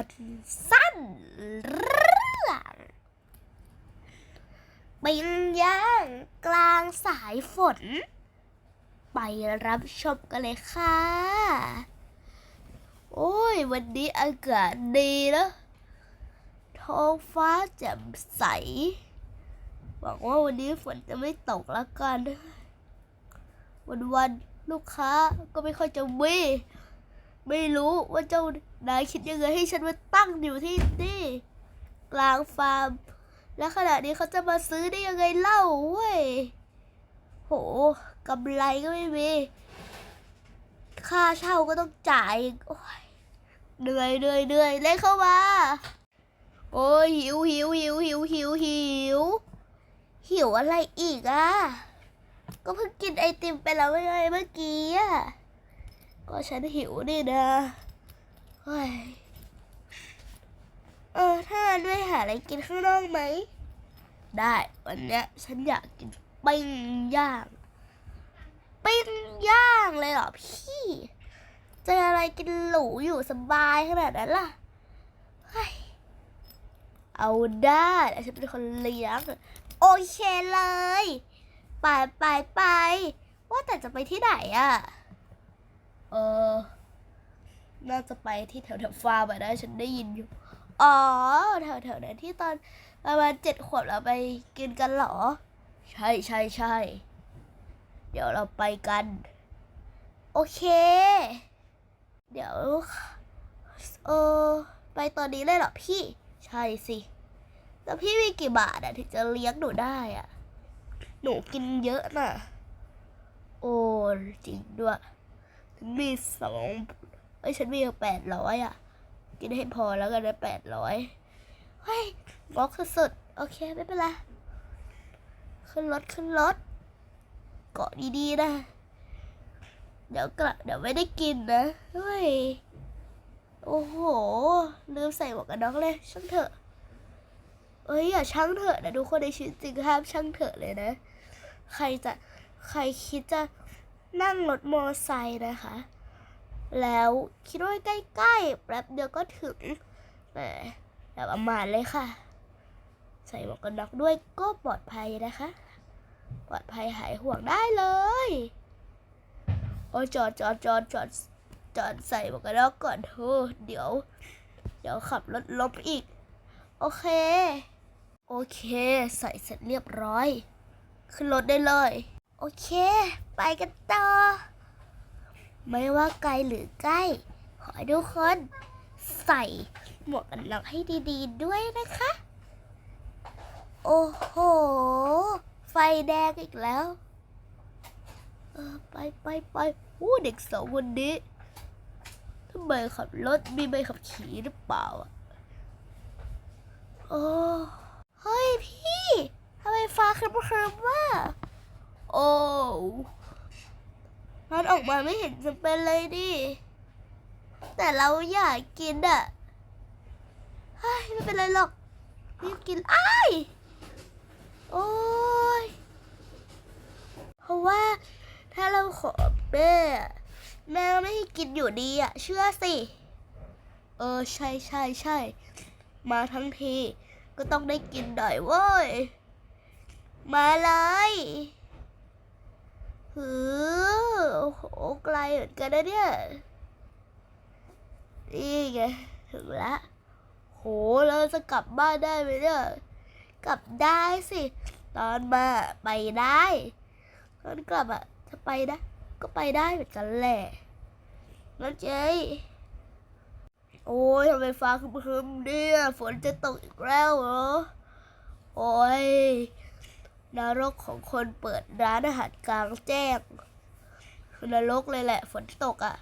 รสั้นเรื่องปิ้งย่างกลางสายฝน ไปรับชมกันเลยค่ะ โอ้ย วันนี้อากาศดีนะท้องฟ้าแจ่มใส หวังว่าวันนี้ฝนจะไม่ตกแล้วกัน วันวันลูกค้าก็ไม่ค่อยจะมี ไม่รู้ว่าเจ้านายคิดยังไงให้ฉันมาตั้งอยู่ที่นี่ กลางฟาร์ม และขณะนี้เขาจะมาซื้อได้ยังไงเล่าเว้ย โหกำไรก็ไม่มี ค่าเช่าก็ต้องจ่ายโอ้ยเหนื่อยเหนื่อยเหนื่อยเลยเข้ามา โอ้ยหิวหิวหิวหิวหิวหิวหิวอะไรอีกอะก็เพิ่งกินไอติมไปแล้วไม่ไงเมื่อกี้อะ ก็ฉันหิวนี่นะเฮ้ยเออถ้างั้นไม่หาอะไรกินข้างนอกไหม ได้วันเนี้ยฉันอยากกินปิ้งย่างปิ้งย่างเลยเหรอพี่เจออะไรกินหรูอยู่สบายขนาดนั้นล่ะเฮ้ยเอาได้เดี๋ยวฉันเป็นคนเลี้ยง โอเคเลย ไปไปไปว่าแต่จะไปที่ไหนอะ เออ น่าจะไปที่แถวแถวฟาร์มอะนะฉันได้ยินอยู่ อ๋อ แถวแถวนั้นที่ตอนประมาณเจ็ดขวบเราไปกินกันเหรอ ใช่ใช่ใช่ เดี๋ยวเราไปกัน โอเค เดี๋ยว เออ ไปตอนนี้เลยเหรอพี่ ใช่สิแล้วพี่มีกี่บาทอะถึงจะเลี้ยงหนูได้อะหนูกินเยอะน่ะ โอ้จริงด้วย ฉันมีสองเอ้ยฉันมีแปดร้อยอะ กินให้พอแล้วกันนะแปดร้อยเฮ้ยงอกสุดๆโอเคไม่เป็นไรขึ้นรถขึ้นรถเกาะดีๆนะ เดี๋ยวกลับเดี๋ยวไม่ได้กินนะเฮ้ยโอ้โหลืมใส่หมวกกันน็อกเลยช่างเถอะเอ้ยอย่าช่างเถอะนะทุกคนในชีวิตจริงห้ามช่างเถอะเลยนะ ใครจะใครคิดจะ นั่งรถมอไซค์นะคะ แล้วคิดว่าใกล้ๆแป๊บเดียวก็ถึงแหมอย่าประมาทเลยค่ะ ใส่หมวกกันน็อกด้วยก็ปลอดภัยนะคะ ปลอดภัยหายห่วงได้เลย โอ้ยจอดจอดจอดจอดจอดใส่หมวกกันน็อกก่อนเถอะเดี๋ยว เดี๋ยวขับรถลบอีก โอเค โอเค ใส่เสร็จเรียบร้อย ขึ้นรถได้เลย โอเค ไปกันต่อ ไม่ว่าไกลหรือใกล้ ขอให้ทุกคนใส่หมวกกันน็อกให้ดีๆด้วยนะคะ โอ้โห ไฟแดงอีกแล้วเออไปไปไปโอ้เด็กสองคนนี้ทำไมขับรถมีใบขับขี่หรือเปล่าอะโอ้เฮ้ยพี่ทำไมฟ้าครึ้มๆว่า โอ้มันออกมาไม่เห็นจะเป็นเลยดิ แต่เราอยากกินอะเฮ้ยไม่เป็นไรหรอกรีบกินอ้ายโอ้ย เพราะว่าถ้าเราขอแม่แม่ไม่ให้กินอยู่ดีอะเชื่อสิ เออใช่ใช่ใช่มาทั้งทีก็ต้องได้กินหน่อยเว้ย มาเลย หือโอ้โหไกลเหมือนกันนะเนี่ย นี่ไงถึงละโหเราจะกลับบ้านได้ไหมเนี่ย กลับได้สิ ตอนมาไปได้ตอนกลับอะจะไปนะ ก็ไปได้เหมือนกันแหละแล้วเจ๊โอ้ยทำไมฟ้าคึมๆเนี่ย ฝนจะตกอีกแล้วเหรอ โอ้ย นรกของคนเปิดร้านอาหารกลางแจ้งนรกเลยแหละ ฝนตกอะ่ะ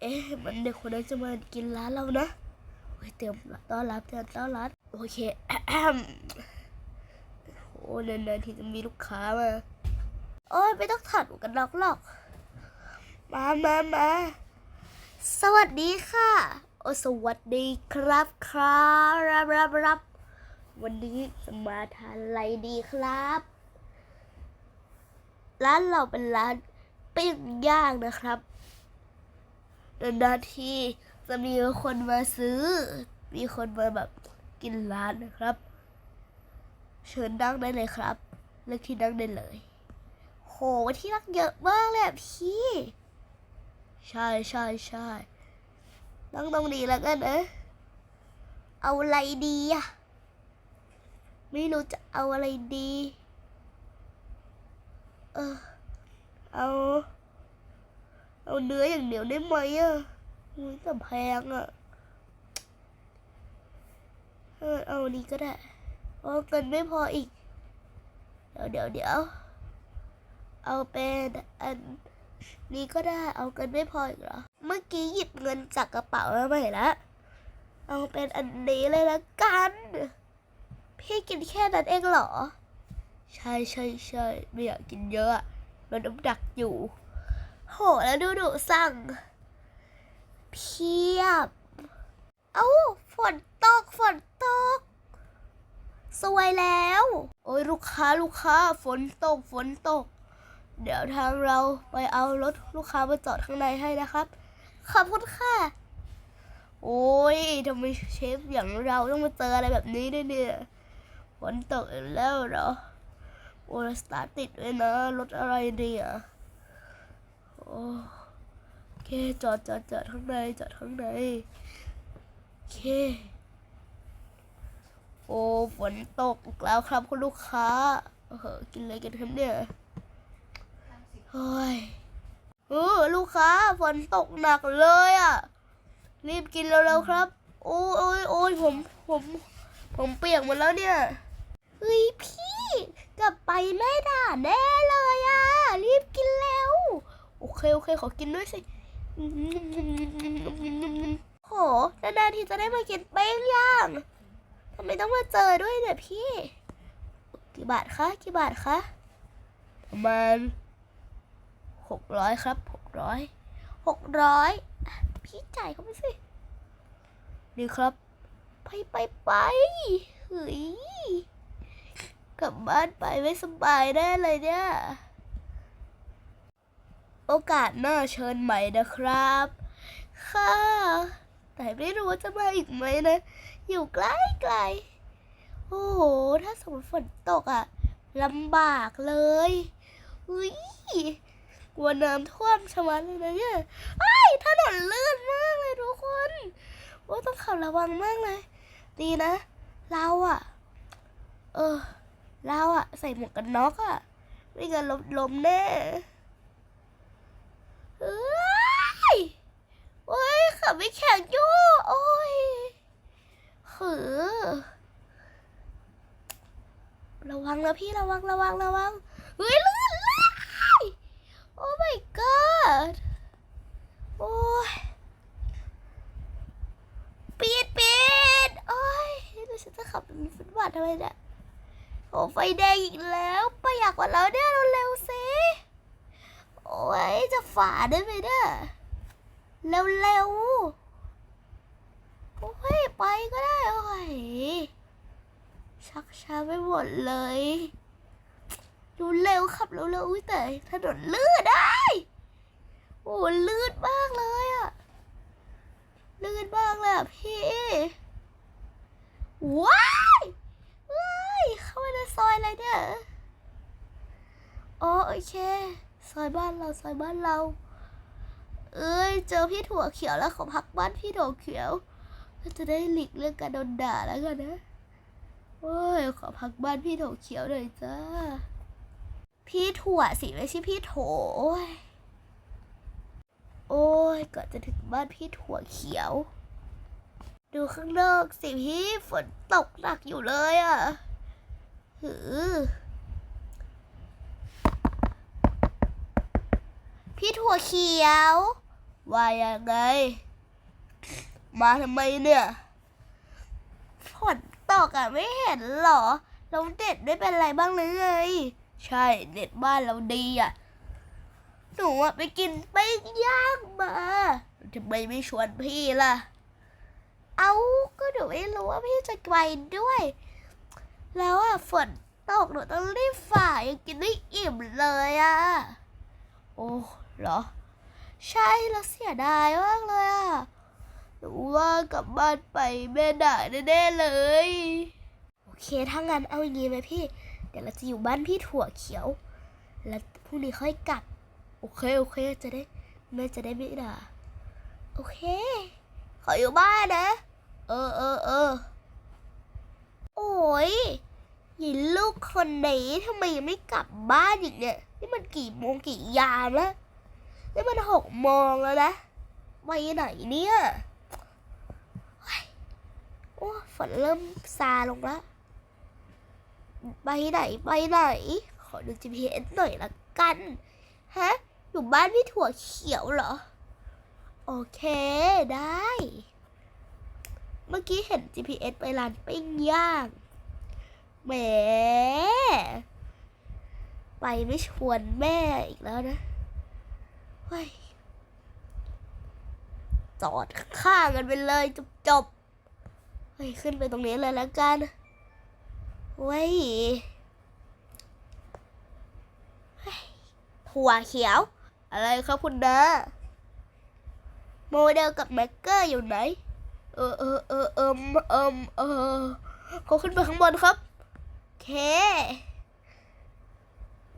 เอ๊ะ มันเด็กคนนั้นจะมากินร้านเรานะโอ้ยเตรียมต้อนรับเตรียมต้อนรับโอเคโอ้นานๆที่จะมีลูกค้ามาโอ้ยไม่ต้องถัดหมวกกันน็อกหรอก มามามาสวัสดีค่ะ โอสวัสดีครับครับรับรับรับวันนี้จะมาทานอะไรดีครับ ร้านเราเป็นร้านปิ้งย่างนะครับนานๆทีจะมีคนมาซื้อ มีคนมาแบบกินร้านนะครับ เชิญนั่งได้เลยครับเลือกที่นั่งได้เลย โหที่นั่งเยอะมากเลยพี่ ใช่ใช่ใช่นั่งตรงนี้แล้วกันนะเอาอะไรดีอะไม่รู้จะเอาอะไรดี เออ เอา เอาเนื้ออย่างเดียวได้ไหมอะอุ้ยแต่แพงอะ เออ เอานี้ก็ได้เพราะเงินไม่พออีก เดี๋ยวเดี๋ยวเดี๋ยว เอาเป็นอันนี้ก็ได้ เอาเงินไม่พออีกเหรอ เมื่อกี้หยิบเงินจากกระเป๋ามาใหม่ละ เอาเป็นอันนี้เลยละกัน พี่กินแค่นั้นเองเหรอ ใช่ใช่ใช่ไม่อยากกินเยอะอะลดน้ำหนักอยู่ โหแล้วดูดูสั่ง เพียบ เอ้าฝนตกฝนตก สวยแล้ว โอ้ยลูกค้าลูกค้าฝนตกฝนตก เดี๋ยวทางเราไปเอารถลูกค้ามาจอดข้างในให้นะครับ ขอบคุณค่ะ โอ้ยทำไมเชฟอย่างเราต้องมาเจออะไรแบบนี้ด้วยเนี่ยฝนตกแล้วเหรอ โอ้สตาร์ติดด้วยนะ รถอะไรดีอะโอ้โอเค จอดจอดจอดข้างใน จอดข้างใน โอเค โอ้ ฝนตกอีกแล้วครับคุณลูกค้าเออกินอะไรกันครับเนี่ยเฮ้ยเออลูกค้า ฝนตกหนักเลยอะ รีบกินเร็วๆครับ โอ้ยโอ้ยผม ผม ผมเปียกหมดแล้วเนี่ย เฮ้ยพี่ กลับไปแม่ด่าแน่เลยอะ รีบกินเร็ว โอเค โอเค ขอกินด้วยสิโหนานๆทีจะได้มากินเป้งย่างทำไมต้องมาเจอด้วยเนี่ยพี่ กี่บาทคะ กี่บาทคะ ประมาณหกร้อยครับหกร้อยหกร้อยพี่จ่ายเขาไปสินี่ครับ ไปไปไปเฮ้ย กลับบ้านไปไม่สบายแน่เลยเนี่ย โอกาสหน้าเชิญใหม่นะครับ ค่ะ แต่ไม่รู้ว่าจะมาอีกไหมนะ อยู่ใกล้ไกลโอ้โห ถ้าสมมติฝนตกอะลำบากเลยอุ้ยกลัวน้ำท่วมชะมัดเลยนะเนี่ยไอ้ถนนลื่นมากเลยทุกคนโอ้ต้องขับระวังมากเลย ดีนะ เราอะเออ เราอะใส่หมวกกันน็อกอะไม่งั้นลมลมแน่เอ้ยโอ้ยขับไม่แข็งอยู่โอ้ยหือระวังนะพี่ระวังระวังระวังเฮ้ยลื่นเลยโอ้ my god โอ้ยปีดปีดโอ้ยแล้วฉันจะขับเป็นฟุตบาททำไมเนี่ย โอ้ไฟแดงอีกแล้วประหยัดกว่าเราเนี่ยเร็วๆสิโอ้ยจะฝ่าได้ไหมเนี่ยเร็วๆโอ้ยไปก็ได้โอ้ยชักช้าไปหมดเลยดูเร็วขับเร็วๆอุ้ยแต่ถนนลื่นได้โอ้ลื่นมากเลยอะลื่นมากเลยอะพี่ว้าย เฮ้ยเข้ามาใน ซอยอะไรเนี่ยอ๋อโอเค ซอยบ้านเราซอยบ้านเรา เอ้ย เจอพี่ถั่วเขียวแล้วขอพักบ้านพี่ถั่วเขียวก็จะได้หลีกเรื่องการโดนด่าแล้วกันนะโอ้ยขอพักบ้านพี่ถั่วเขียวหน่อยจ้า พี่ถั่วสิไม่ใช่พี่โถโอ้ยโอ้ยก่อนจะถึงบ้านพี่ถั่วเขียว ดูข้างนอกสิพี่ฝนตกหนักอยู่เลยอะ หือพี่ถั่วเขียว ว่ายังไง มาทำไมเนี่ยฝนตกอะไม่เห็นหรอเราเด็ดไม่เป็นไรบ้างเลยไงใช่เด็ดบ้านเราดีอะ หนูอะไปกินปิ้งย่างมาทำไมไม่ชวนพี่ล่ะ เอาก็หนูไม่รู้ว่าพี่จะไปด้วย แล้วอะฝนตกหนูต้องรีบฝ่ายังกินไม่อิ่มเลยอะ โอ้เหรอ ใช่แล้วเสียดายมากเลยอะหรือว่ากลับบ้านไปแม่ด่าแน่ๆเลย โอเคถ้างั้นเอาอย่างงี้ไหมพี่ เดี๋ยวเราจะอยู่บ้านพี่ถั่วเขียว แล้วพรุ่งนี้ค่อยกลับ โอเคโอเคจะได้แม่จะได้ไม่ด่า โอเค ขออยู่บ้านนะ เออเออเออ ยหยินลูกคนไหนทำไมยังไม่กลับบ้านอีกเนี่ย นี่มันกี่โมงกี่ยามแล้วนี่มันหกโมงแล้วนะไปไหนเนี่ยเฮ้ยโอ้ฝนเริ่มซาลงแล้ว ไปไหนไปไหน ขอดู GPS หน่อยละกัน ฮะ อยู่บ้านพี่ถั่วเขียวเหรอ โอเคได้ เมื่อกี้เห็น GPS ไปร้านปิ้งย่าง แหมไปไม่ชวนแม่อีกแล้วนะเฮ้ยจอดข้างกันไปเลยจบจบเฮ้ยขึ้นไปตรงนี้เลยแล้วกันเว้ยเฮ้ยถั่วเขียว อะไรครับคุณนาโมเดลกับแม็กเกอร์อยู่ไหน เออเออเออเอมเอเออเขาขึ้นไปข้างบนครับ เค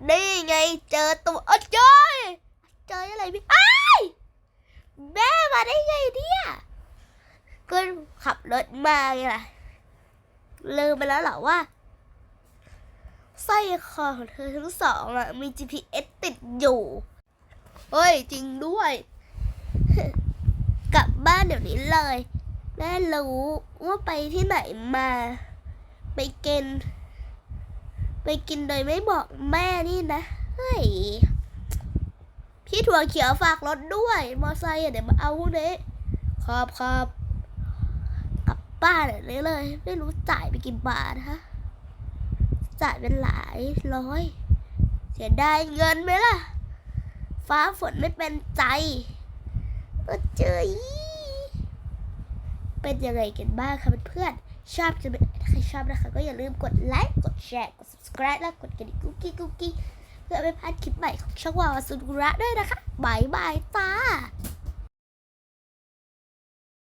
นี่ไงเจอตัวเอ้ยเจยเจออะไรพี่อ้ยแม่มาได้ไงเนี่ยก็ขับรถมาไงล่ะลืมไปแล้วเหรอว่าสร้อยคอของเธอทั้งสองอะมี GPS ติดอยู่ เฮ้ย จริงด้วย กลับบ้านเดี๋ยวนี้เลย แม่รู้ว่าไปที่ไหนมา ไปเกิน ไปกินโดยไม่บอกแม่นี่นะ เฮ้ย พี่ถั่วเขียวฝากรถด้วย มอไซค์เดี๋ยวมาเอาพวกนี้ครับครับกลับบ้านเดี๋ยเลย ไม่รู้จ่ายไปกี่บาทฮะจ่ายเป็นหลายร้อยเสียดายเงินไหมล่ะ ฟ้าฝนไม่เป็นใจเออเจยเป็นยังไงกันบ้างคะเพื่อน ชอบจะเป็นใครชอบนะคะ ก็อย่าลืมกดไลค์กดแชร์กด subscribe และกดกระดิ่งกุ๊กกี้กุ๊กกี้เพื่อไม่พลาดคลิปใหม่ของช่องวาวาสุนกุระด้วยนะคะบายบายจ้า